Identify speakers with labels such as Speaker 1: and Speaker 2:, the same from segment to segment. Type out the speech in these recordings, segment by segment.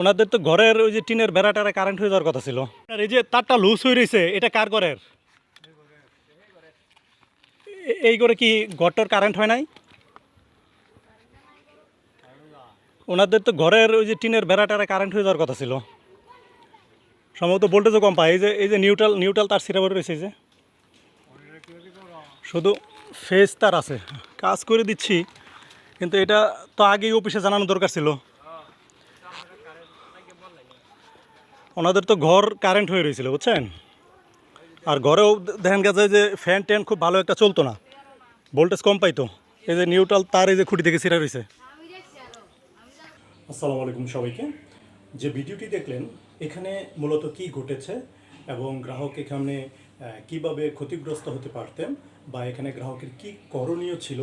Speaker 1: ওনাদের তো ঘরের ওই যে টিনের বেড়াটারে কারেন্ট হয়ে যাওয়ার কথা ছিল। আর এই যে তারটা লুজ হয়ে রয়েছে এটা কার ঘরের? এই করে কি ঘরটার কারেন্ট হয় নাই? ওনাদের তো ঘরের ওই যে টিনের বেড়াটারে কারেন্ট হয়ে যাওয়ার কথা ছিল। সম্ভবত ভোল্টেজও কম পায়। এই যে এই যে নিউট্রাল নিউট্রাল তার সিরা রয়েছে এই যে। শুধু ফেস তার আছে। কাজ করে দিচ্ছি কিন্তু এটা তো আগেই অফিসে জানানো দরকার ছিল। ওনাদের তো ঘর কারেন্ট হয়ে রয়েছিল, বুঝছেন? আর ঘরেও দেখেন গেছে যে ফ্যান ট্যান খুব ভালো একটা চলতো না। ভোল্টেজ কম পাইতো। এই যে নিউট্রাল তার এই যে খুঁটি থেকে ছিঁড়া রয়েছে। আসসালামু আলাইকুম সবাইকে। যে ভিডিওটি দেখলেন, এখানে মূলত কি ঘটেছে এবং গ্রাহক এখানে কীভাবে ক্ষতিগ্রস্ত হতে পারতেন বা এখানে গ্রাহকের কি করণীয় ছিল,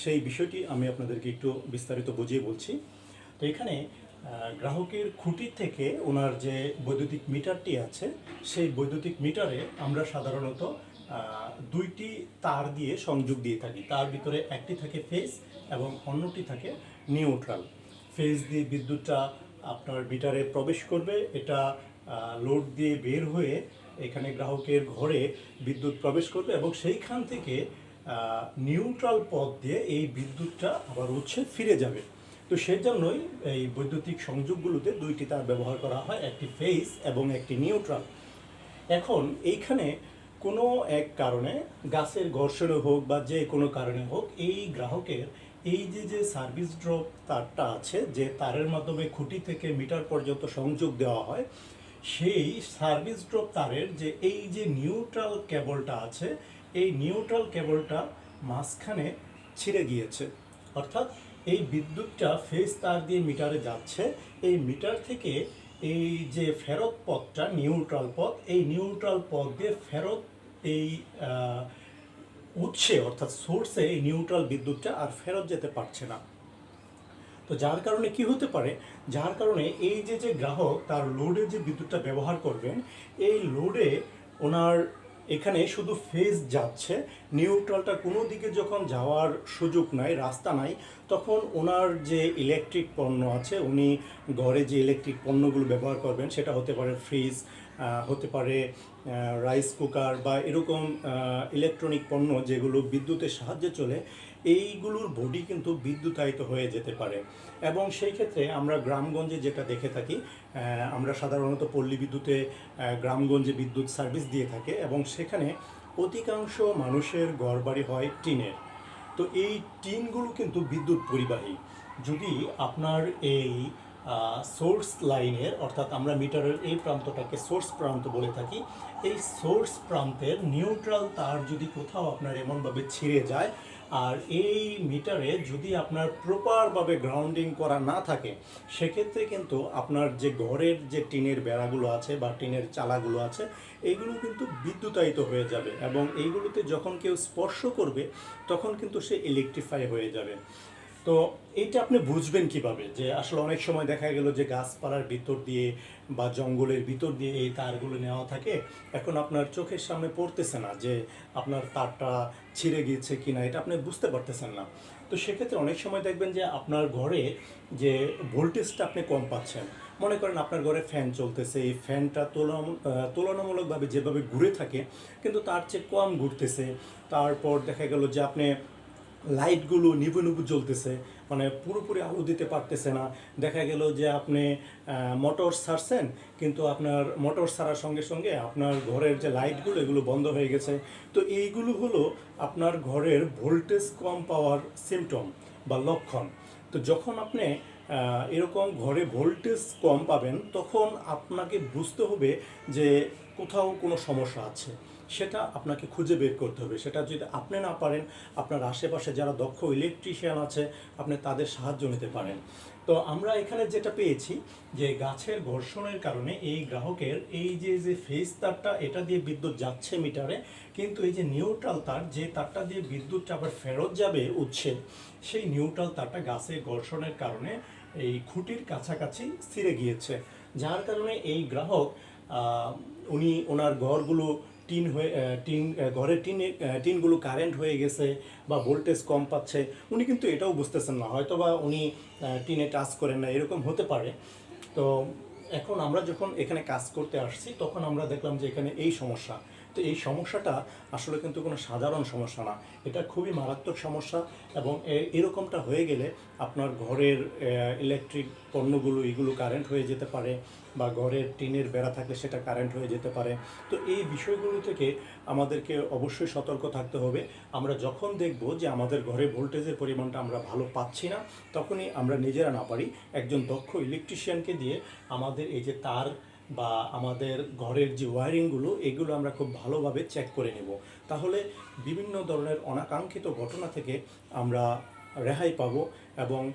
Speaker 1: সেই বিষয়টি আমি আপনাদেরকে একটু বিস্তারিত বুঝিয়ে বলছি। তো এখানে গ্রাহকের খুঁটি থেকে ওনার যে বৈদ্যুতিক মিটারটি আছে, সেই বৈদ্যুতিক মিটারে আমরা সাধারণত দুইটি তার দিয়ে সংযোগ দিয়ে থাকি। তার ভিতরে একটি থাকে ফেস এবং অন্যটি থাকে নিউট্রাল। ফেজ দিয়ে বিদ্যুৎটা আপনার মিটারে প্রবেশ করবে, এটা লোড দিয়ে বের হয়ে এখানে গ্রাহকের ঘরে বিদ্যুৎ প্রবেশ করবে এবং সেইখান থেকে নিউট্রাল পথ দিয়ে এই বিদ্যুৎটা আবার উৎসে ফিরে যাবে। তো সেই জন্যই এই বৈদ্যুতিক সংযোগগুলোতে দুইটি তার ব্যবহার করা হয়, একটি ফেস এবং একটি নিউট্রাল। এখন এইখানে কোনো এক কারণে গাছের ঘর্ষণে হোক বা যে কোনো কারণে হোক, এই গ্রাহকের এই যে যে সার্ভিস ড্রপ তারটা আছে, যে তারের মাধ্যমে খুঁটি থেকে মিটার পর্যন্ত সংযোগ দেওয়া হয়, সেই সার্ভিস ড্রপ তারের যে এই যে নিউট্রাল কেবলটা আছে, এই নিউট্রাল কেবলটা মাঝখানে ছিঁড়ে গিয়েছে। অর্থাৎ এই বিদ্যুৎটা ফেজ তার দিয়ে মিটারে যাচ্ছে। এই মিটার থেকে এই যে ফেরত পথটা নিউট্রাল পথ, এই নিউট্রাল পথ দিয়ে ফেরত এই উৎসে, অর্থাৎ সোর্সে এই নিউট্রাল বিদ্যুৎটা আর ফেরত যেতে পারছে না। তো যার কারণে কি হতে পারে? যার কারণে এই যে যে গ্রাহক, তার লোডে যে বিদ্যুৎটা ব্যবহার করবেন, এই লোডে ওনার এখানে শুধু ফেজ যাচ্ছে। নিউট্রালটা কোনো দিকে যখন যাওয়ার সুযোগ নাই, রাস্তা নাই, তখন ওনার যে ইলেকট্রিক পণ্য আছে, উনি ঘরে যে ইলেকট্রিক পণ্যগুলো ব্যবহার করবেন, সেটা হতে পারে ফ্রিজ হতে পারে রাইস কুকার বা এরকম ইলেকট্রনিক পণ্য যেগুলো বিদ্যুতের সাহায্যে চলে, এইগুলোর বডি কিন্তু বিদ্যুতায়িত হয়ে যেতে পারে। এবং সেই ক্ষেত্রে আমরা গ্রামগঞ্জে যেটা দেখে থাকি আমরা সাধারণত পল্লী বিদ্যুতে গ্রামগঞ্জে বিদ্যুৎ সার্ভিস দিয়ে থাকে এবং সেখানে অধিকাংশ মানুষের ঘরবাড়ি হয় টিনের। তো এই টিনগুলো কিন্তু বিদ্যুৎ পরিবাহী। যদি আপনার এই সোর্স লাইনের অর্থাৎ আমরা মিটারের এই প্রান্তটাকে সোর্স প্রান্ত বলে থাকি, এই সোর্স প্রান্তের নিউট্রাল তার যদি কোথাও আপনার এমনভাবে ছিঁড়ে যায়, আর এই মিটারে যদি আপনার প্রপারভাবে গ্রাউন্ডিং করা না থাকে, সেক্ষেত্রে কিন্তু আপনার যে ঘরের যে টিনের বেড়াগুলো আছে বা টিনের চালাগুলো আছে এইগুলো কিন্তু বিদ্যুতায়িত হয়ে যাবে এবং এইগুলোতে যখন কেউ স্পর্শ করবে, তখন কিন্তু সে ইলেকট্রিফাই হয়ে যাবে। তো এইটা আপনি বুঝবেন কীভাবে? যে আসলে অনেক সময় দেখা গেল যে গাছপালার ভিতর দিয়ে বা জঙ্গলের ভিতর দিয়ে এই তারগুলো নেওয়া থাকে। এখন আপনার চোখের সামনে পড়তেছে না যে আপনার তারটা ছিঁড়ে গিয়েছে কিনা, এটা আপনি বুঝতে পারতেছেন না। তো সেক্ষেত্রে অনেক সময় দেখবেন যে আপনার ঘরে যে ভোল্টেজটা আপনি কম পাচ্ছেন, মনে করেন আপনার ঘরে ফ্যান চলতেছে, এই ফ্যানটা তুলনা- তুলনামূলকভাবে যেভাবে ঘুরে থাকে, কিন্তু তার চেয়ে কম ঘুরতেছে। তারপর দেখা গেল যে আপনি লাইটগুলো নিভু নিভু জ্বলতেছে মানে পুরোপুরি আলো দিতে পারতেছে না। দেখা গেল যে আপনি মোটর সারছেন, কিন্তু আপনার মোটর সারার সঙ্গে সঙ্গে আপনার ঘরের যে লাইটগুলো, এগুলো বন্ধ হয়ে গেছে। তো এইগুলো হলো আপনার ঘরের ভোল্টেজ কম পাওয়ার সিমটম বা লক্ষণ। তো যখন আপনি এরকম ঘরে ভোল্টেজ কম পাবেন, তখন আপনাকে বুঝতে হবে যে কোথাও কোনো সমস্যা আছে। সেটা আপনাকে খুঁজে বের করতে হবে। সেটা যদি আপনি না পারেন, আপনার আশেপাশে যারা দক্ষ ইলেকট্রিশিয়ান আছে, আপনি তাদের সাহায্য নিতে পারেন। তো আমরা এখানে যেটা পেয়েছি, যে গাছের ঘর্ষণের কারণে এই গ্রাহকের এই যে যে ফেস তারটা, এটা দিয়ে বিদ্যুৎ যাচ্ছে মিটারে কিন্তু এই যে নিউট্রাল তার, যে তারটা দিয়ে বিদ্যুৎটা আবার ফেরত যাবে উৎসে, সেই নিউট্রাল তারটা গাছের ঘর্ষণের কারণে এই খুঁটির কাছাকাছি ছিঁড়ে গিয়েছে। যার কারণে এই গ্রাহক উনি ওনার ঘরগুলো টিন হয়ে টিন ঘরের টিনে টিনগুলো কারেন্ট হয়ে গেছে বা ভোল্টেজ কম পাচ্ছে, উনি কিন্তু এটাও বুঝতেছেন না হয়তো বা উনি টিনে টাচ করেন না, এরকম হতে পারে। তো এখন আমরা যখন এখানে কাজ করতে আসছি, তখন আমরা দেখলাম যে এখানে এই সমস্যা। তো এই সমস্যাটা আসলে কিন্তু কোনো সাধারণ সমস্যা না। এটা খুবই মারাত্মক সমস্যা এবং এরকমটা হয়ে গেলে আপনার ঘরের ইলেকট্রিক পণ্যগুলো এগুলো কারেন্ট হয়ে যেতে পারে বা ঘরের টিনের বেড়া থাকলে সেটা কারেন্ট হয়ে যেতে পারে। তো এই বিষয়গুলো থেকে আমাদেরকে অবশ্যই সতর্ক থাকতে হবে। আমরা যখন দেখব যে আমাদের ঘরে ভোল্টেজের পরিমাণটা আমরা ভালো পাচ্ছি না, তখনই আমরা নিজেরা না পারি একজন দক্ষ ইলেকট্রিশিয়ানকে দিয়ে আমাদের এই যে তার বা আমাদের ঘরের যে ওয়ারিংগুলো, এগুলো আমরা খুব ভালোভাবে চেক করে নেব। তাহলে বিভিন্ন ধরনের অনাকাঙ্ক্ষিত ঘটনা থেকে আমরা রেহাই পাবো এবং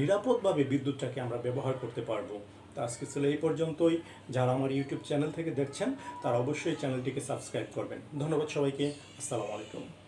Speaker 1: নিরাপদভাবে বিদ্যুৎটাকে আমরা ব্যবহার করতে পারব। তো আজকে ছিল এই পর্যন্তই। যারা আমার ইউটিউব চ্যানেল থেকে দেখছেন, তারা অবশ্যই চ্যানেলটিকে সাবস্ক্রাইব করবেন। ধন্যবাদ সবাইকে। আসসালামু আলাইকুম।